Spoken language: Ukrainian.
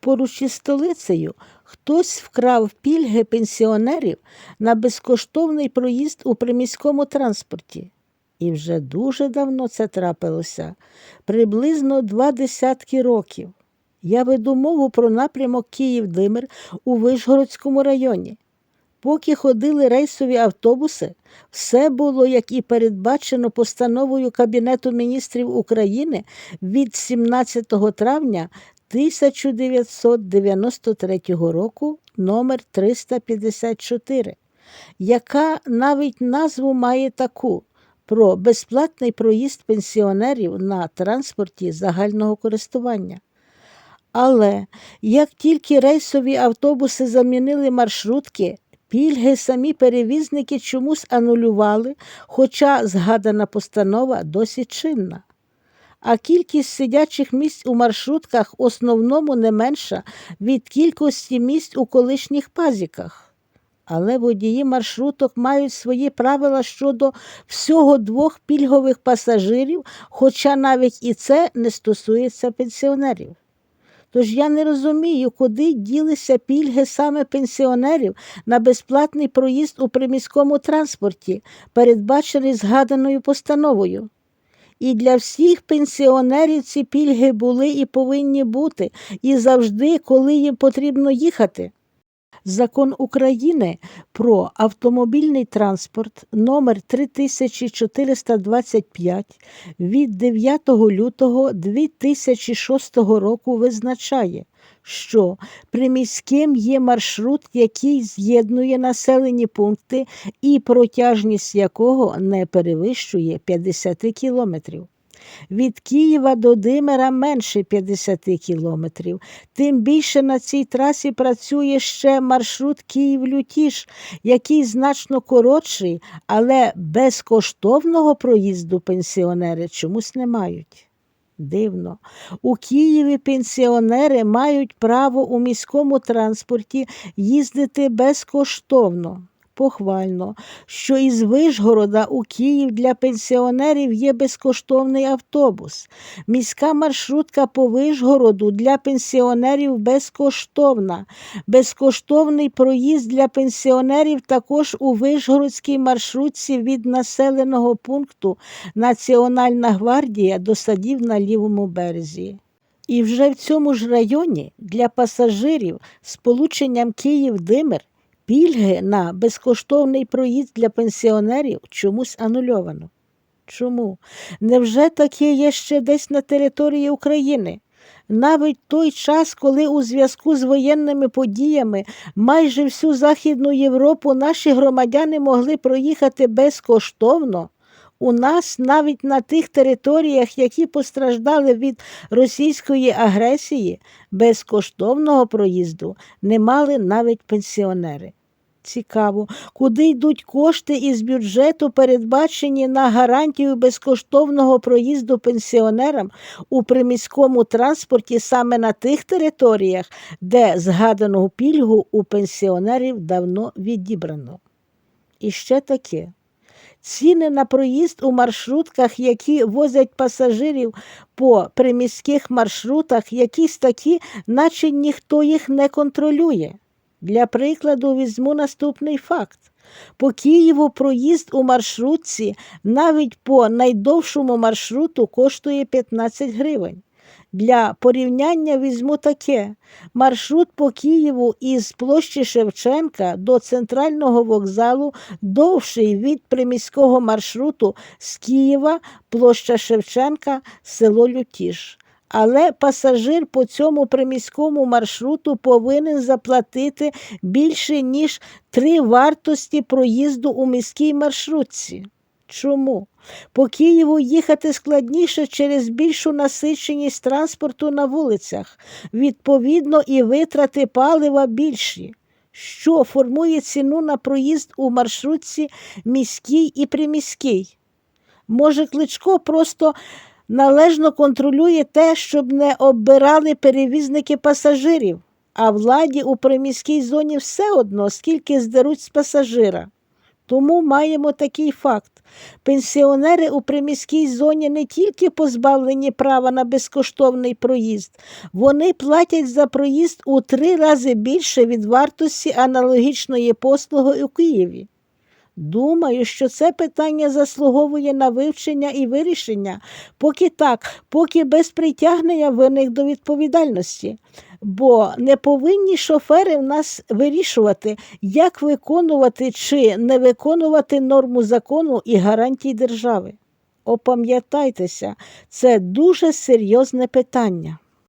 Поруч із столицею хтось вкрав пільги пенсіонерів на безкоштовний проїзд у приміському транспорті. І вже дуже давно це трапилося, приблизно два десятки років. Я веду мову про напрямок Київ-Димир у Вишгородському районі. Поки ходили рейсові автобуси, все було, як і передбачено постановою Кабінету міністрів України від 17 травня 1993 року номер 354, яка навіть назву має таку про безплатний проїзд пенсіонерів на транспорті загального користування. Але як тільки рейсові автобуси замінили маршрутки, пільги самі перевізники чомусь анулювали, хоча згадана постанова досі чинна. А кількість сидячих місць у маршрутках основному не менша від кількості місць у колишніх пазіках. Але водії маршруток мають свої правила щодо всього двох пільгових пасажирів, хоча навіть і це не стосується пенсіонерів. Тож я не розумію, куди ділися пільги саме пенсіонерів на безплатний проїзд у приміському транспорті, передбачений згаданою постановою. І для всіх пенсіонерів ці пільги були і повинні бути, і завжди, коли їм потрібно їхати. Закон України про автомобільний транспорт номер 3425 від 9 лютого 2006 року визначає, що приміським є маршрут, який з'єднує населені пункти і протяжність якого не перевищує 50 кілометрів. Від Києва до Димера менше 50 кілометрів. Тим більше на цій трасі працює ще маршрут Київ-Лютіж, який значно коротший, але безкоштовного проїзду пенсіонери чомусь не мають. Дивно, у Києві пенсіонери мають право у міському транспорті їздити безкоштовно. Похвально, що із Вишгорода у Київ для пенсіонерів є безкоштовний автобус. Міська маршрутка по Вишгороду для пенсіонерів безкоштовна. Безкоштовний проїзд для пенсіонерів також у Вишгородській маршрутці від населеного пункту Національна гвардія до садів на лівому березі. І вже в цьому ж районі для пасажирів з полученням Київ-Димир Пільги на безкоштовний проїзд для пенсіонерів чомусь анульовано. Чому? Невже таке є ще десь на території України? Навіть той час, коли у зв'язку з воєнними подіями майже всю Західну Європу наші громадяни могли проїхати безкоштовно, у нас навіть на тих територіях, які постраждали від російської агресії, безкоштовного проїзду не мали навіть пенсіонери. Цікаво, куди йдуть кошти із бюджету, передбачені на гарантію безкоштовного проїзду пенсіонерам у приміському транспорті саме на тих територіях, де згадану пільгу у пенсіонерів давно відібрано. І ще таке. Ціни на проїзд у маршрутках, які возять пасажирів по приміських маршрутах, якісь такі, наче ніхто їх не контролює. Для прикладу візьму наступний факт. По Києву проїзд у маршрутці навіть по найдовшому маршруту коштує 15 гривень. Для порівняння візьму таке: маршрут по Києву із площі Шевченка до центрального вокзалу довший від приміського маршруту з Києва, площа Шевченка, село Лютіж. Але пасажир по цьому приміському маршруту повинен заплатити більше, ніж три вартості проїзду у міській маршрутці. Чому? По Києву їхати складніше через більшу насиченість транспорту на вулицях, відповідно, і витрати палива більші. Що формує ціну на проїзд у маршрутці міській і приміській? Може, Кличко просто належно контролює те, щоб не оббирали перевізники пасажирів, а владі у приміській зоні все одно, скільки здеруть з пасажира. Тому маємо такий факт. Пенсіонери у приміській зоні не тільки позбавлені права на безкоштовний проїзд, вони платять за проїзд у три рази більше від вартості аналогічної послуги у Києві. Думаю, що це питання заслуговує на вивчення і вирішення, поки так, поки без притягнення винних до відповідальності. Бо не повинні шофери в нас вирішувати, як виконувати чи не виконувати норму закону і гарантій держави. Опам'ятайтеся, це дуже серйозне питання.